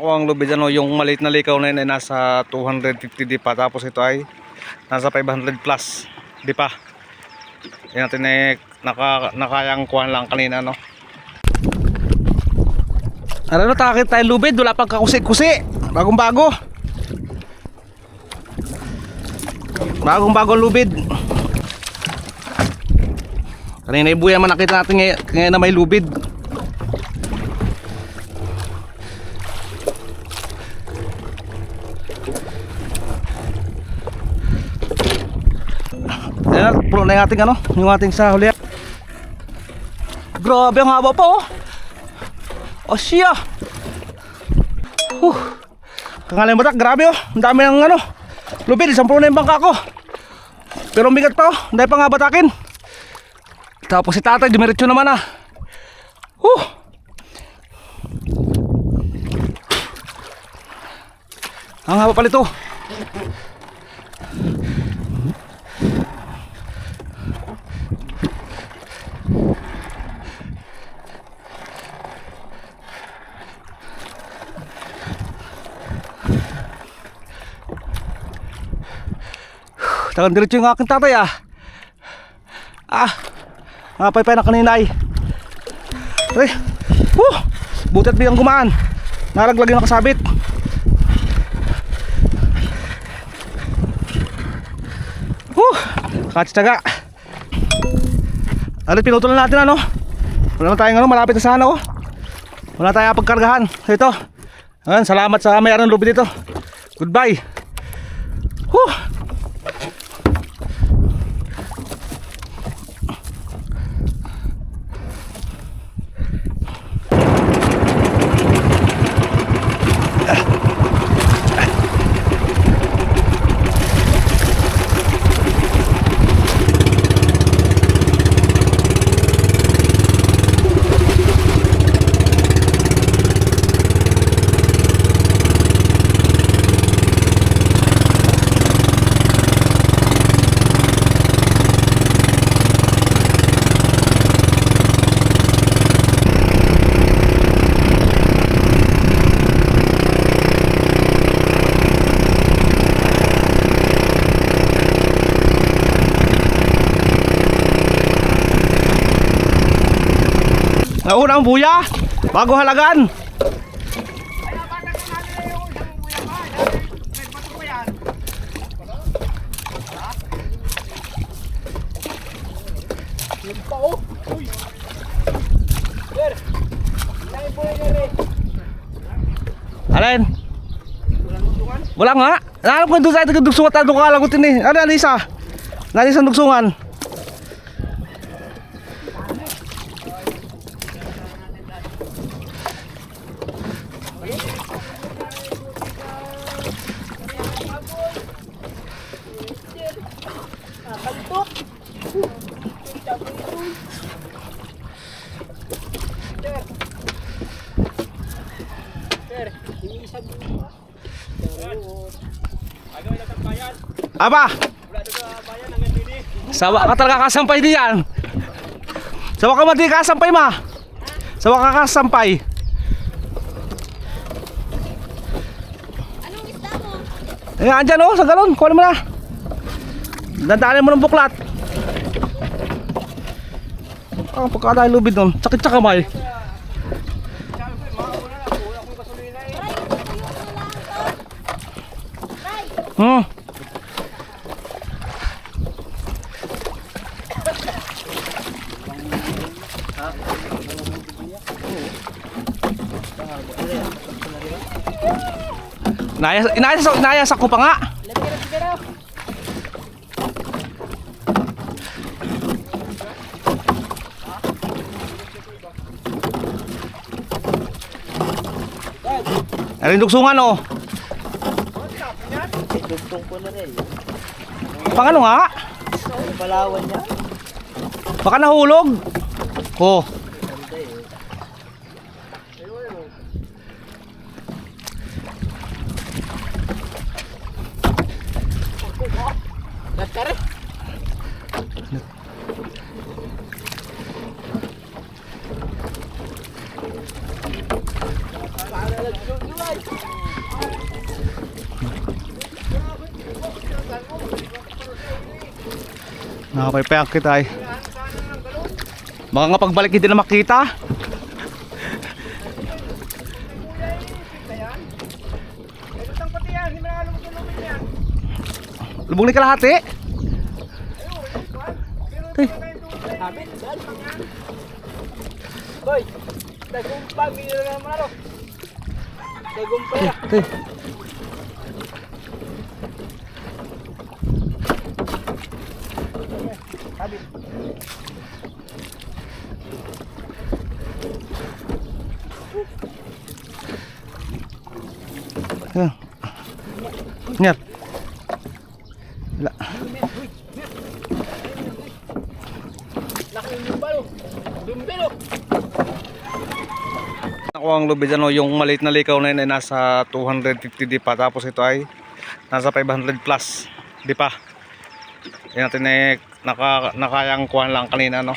Ako ang lubid ano, yung maliit na likaw na yun ay nasa 250 di pa. Tapos ito ay nasa 500 plus di pa. Yan natin ay naka, nakayang kuhan lang kanina no. Ano no, takit tayo lubid, wala pang kakusi-kusi. Bagong bago. Bagong bagong lubid. Kanina yung buya man nakita natin ngayon, ngayon na may lubid. Ayan, puno na yung ating ano, yung ating sa huli. Grabe ang haba pa oh. Oh siya. Huh. Kangalimutan, grabe oh. Ang dami ng ano. Lubid, isang puno na yung bangka ko. Pero ang bigat pa oh. Hindi pa nga batakin. Tapos si tatay, dumiretso naman ah. Huh. Ang haba pala ito. Tagang diretso yung aking tatay ah. Ah. Mga paypay na kanina ay. Ay. Woo. Butit biglang gumaan. Nalaglag yung nakasabit. Woo. Katsaga. Alit pinutulan natin ano. Wala na tayong ano, malapit na sana oh. Wala tayong pagkargahan. Ito. Ayan, salamat sa may ng lubid dito. Goodbye. Whew. Ang buya bago halagan. Alin? Wala nga. Nahanap ko doon sa ito dugsungan tayo kung kalagutin eh. Ano, Alisa? Nalisa ang dugsungan. Aba! Sawa ka talaga kasampay diyan. Sawa ka mati kasampay ma. Sawa ka kasampay. Anong isda mo? Eh, andyan oh, sa galon. Kuha mo na. Dandaanin mo ng buklat. Ah, pagkadahil lubid nun. Sakit sa kamay. Hmm. Naya, inaya, inaya sa ko pa nga. Ay, dugsungan oh. Dugtong ko na rin. Pang ano nga? Yung palawan niya. Baka nahulog. Oh. Nagkare. Nakapaypayak kita ay. Baka nga pagbalik hindi na makita. Lubog ni kalahati. Tay, Hoy! Dagumpa, binila na naman ano. Ayan. Nyat. Wala. Ako ang lubid ano, yung maliit na likaw na yun ay nasa 250 di pa tapos ito ay nasa 500 plus di pa. Yan natin ay naka, nakayang kuhan lang kanina no.